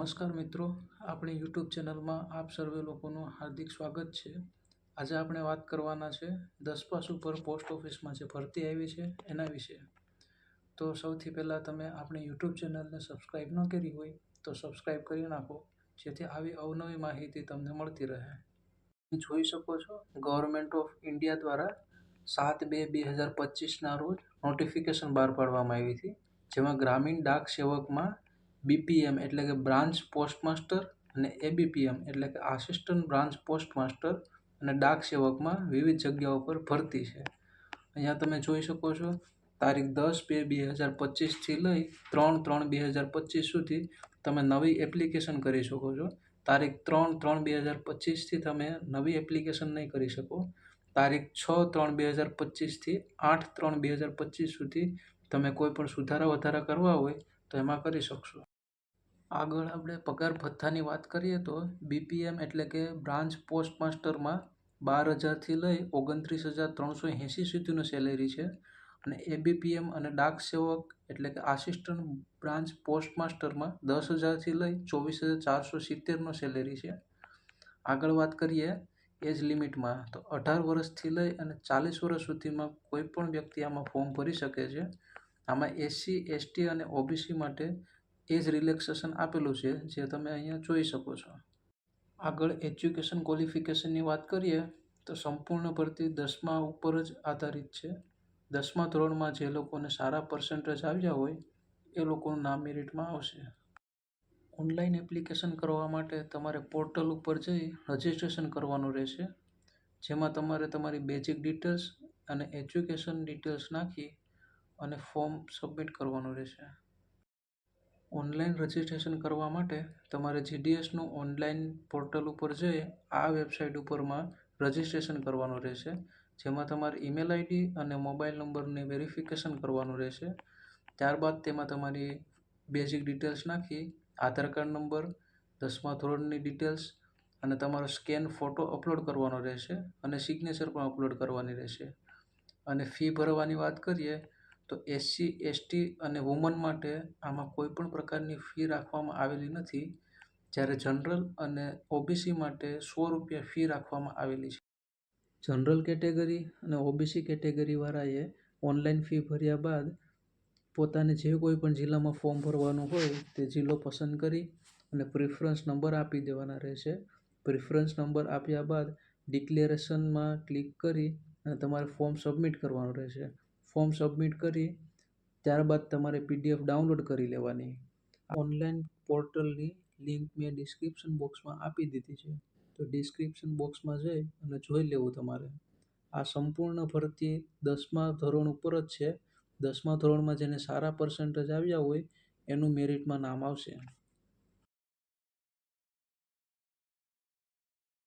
નમસ્કાર મિત્રો, આપણી યુટ્યુબ ચેનલમાં આપ સર્વે લોકોનું હાર્દિક સ્વાગત છે. આજે આપણે વાત કરવાના છે દસ પાસ ઉપર પોસ્ટ ઓફિસમાં જે ભરતી આવી છે એના વિશે. તો સૌથી પહેલાં તમે આપણી યુટ્યુબ ચેનલને સબસ્ક્રાઈબ ન કરી હોય તો સબસ્ક્રાઈબ કરી નાખો, જેથી આવી અવનવી માહિતી તમને મળતી રહે. જોઈ શકો છો ગવર્મેન્ટ ઓફ ઇન્ડિયા દ્વારા સાત બે બે હજાર પચીસના રોજ નોટિફિકેશન બહાર પાડવામાં આવી હતી, જેમાં ગ્રામીણ ડાક સેવકમાં બીપીએમ એટલે કે બ્રાન્ચ પોસ્ટ માસ્ટર અને એબીપીએમ એટલે કે આસિસ્ટન્ટ બ્રાન્ચ પોસ્ટ માસ્ટર અને ડાક સેવકમાં વિવિધ જગ્યાઓ પર ભરતી છે. અહીંયા તમે જોઈ શકો છો, તારીખ દસ બે બે હજાર પચીસથી લઈ ત્રણ ત્રણ બે હજાર પચીસ સુધી તમે નવી એપ્લિકેશન કરી શકો છો. તારીખ ત્રણ ત્રણ બે હજાર પચીસથી તમે નવી એપ્લિકેશન નહીં કરી શકો. તારીખ છ ત્રણ બે હજાર પચીસથી આઠ ત્રણ બે હજાર પચીસ સુધી તમે કોઈ પણ સુધારા વધારા કરવા હોય તો એમાં કરી શકશો. આગળ આપણે પગાર ભથ્થાની વાત કરીએ તો બીપીએમ એટલે કે બ્રાન્ચ પોસ્ટ માસ્ટરમાં બાર હજારથી લઈ ઓગણત્રીસ હજાર ત્રણસો એંસી સુધીનું સેલેરી છે. અને એબીપીએમ અને ડાક સેવક એટલે કે આસિસ્ટન્ટ બ્રાન્ચ પોસ્ટ માસ્ટરમાં દસ હજારથી લઈ ચોવીસ હજાર ચારસો સિત્તેરનો સેલેરી છે. આગળ વાત કરીએ એજ લિમિટમાં તો અઢાર વર્ષથી લઈ અને ચાલીસ વર્ષ સુધીમાં કોઈ પણ વ્યક્તિ આમાં ફોર્મ ભરી શકે છે. આમાં એસસી એસટી અને ઓબીસી માટે એજ રિલેક્સેશન આપેલું છે, જે તમે અહીંયા જોઈ શકો છો. આગળ એજ્યુકેશન ક્વોલિફિકેશનની વાત કરીએ, તો સંપૂર્ણ ભરતી દસમા ઉપર જ આધારિત છે. દસમા ધોરણમાં જે લોકોને સારા પર્સન્ટેજ આવ્યા હોય, એ લોકોનું નામ મેરિટમાં આવશે. ઓનલાઈન એપ્લિકેશન કરવા માટે તમારે પોર્ટલ ઉપર જઈ રજિસ્ટ્રેશન કરવાનું રહેશે. જેમાં તમારે તમારી બેઝિક ડિટેલ્સ અને એજ્યુકેશન ડિટેલ્સ નાખી અને ફોર્મ સબમિટ કરવાનું રહેશે. ઓનલાઈન રજિસ્ટ્રેશન કરવા માટે તમારે જીડીએસનું ઓનલાઈન પોર્ટલ ઉપર જઈ આ વેબસાઇટ ઉપરમાં રજિસ્ટ્રેશન કરવાનું રહેશે. જેમાં તમારે ઈમેલ આઈડી અને મોબાઈલ નંબરને વેરિફિકેશન કરવાનું રહેશે. ત્યારબાદ તેમાં તમારી બેઝિક ડિટેલ્સ નાખી, આધાર કાર્ડ નંબર, દસમા ધોરણની ડિટેલ્સ અને તમારો સ્કેન ફોટો અપલોડ કરવાનો રહેશે અને સિગ્નેચર પણ અપલોડ કરવાની રહેશે. અને ફી ભરવાની વાત કરીએ તો એસસી, એસટી અને વુમન માટે આમાં કોઈ પણ પ્રકારની ફી રાખવામાં આવેલી નથી. જ્યારે જનરલ અને ઓબીસી માટે સો રૂપિયા ફી રાખવામાં આવેલી છે. જનરલ કેટેગરી અને ઓબીસી કેટેગરીવાળાએ ઓનલાઈન ફી ભર્યા બાદ પોતાને જે કોઈ પણ જિલ્લામાં ફોર્મ ભરવાનું હોય તે જિલ્લો પસંદ કરી અને પ્રિફરન્સ નંબર આપી દેવાના રહેશે. પ્રિફરન્સ નંબર આપ્યા બાદ ડિક્લેરેશનમાં ક્લિક કરી અને તમારે ફોર્મ સબમિટ કરવાનું રહેશે. ફોર્મ સબમિટ કરી, ત્યારબાદ તમારે પીડીએફ ડાઉનલોડ કરી લેવાની. ઓનલાઈન પોર્ટલની લિંક મેં ડિસ્ક્રિપ્શન બોક્સમાં આપી દીધી છે. તો ડિસ્ક્રિપ્શન બોક્સમાં જઈ અને જોઈ લેવું તમારે. આ સંપૂર્ણ ભરતી દસમા ધોરણ ઉપર જ છે. દસમા ધોરણમાં જેને સારા પર્સન્ટેજ આવ્યા હોય, એનું મેરિટમાં નામ આવશે.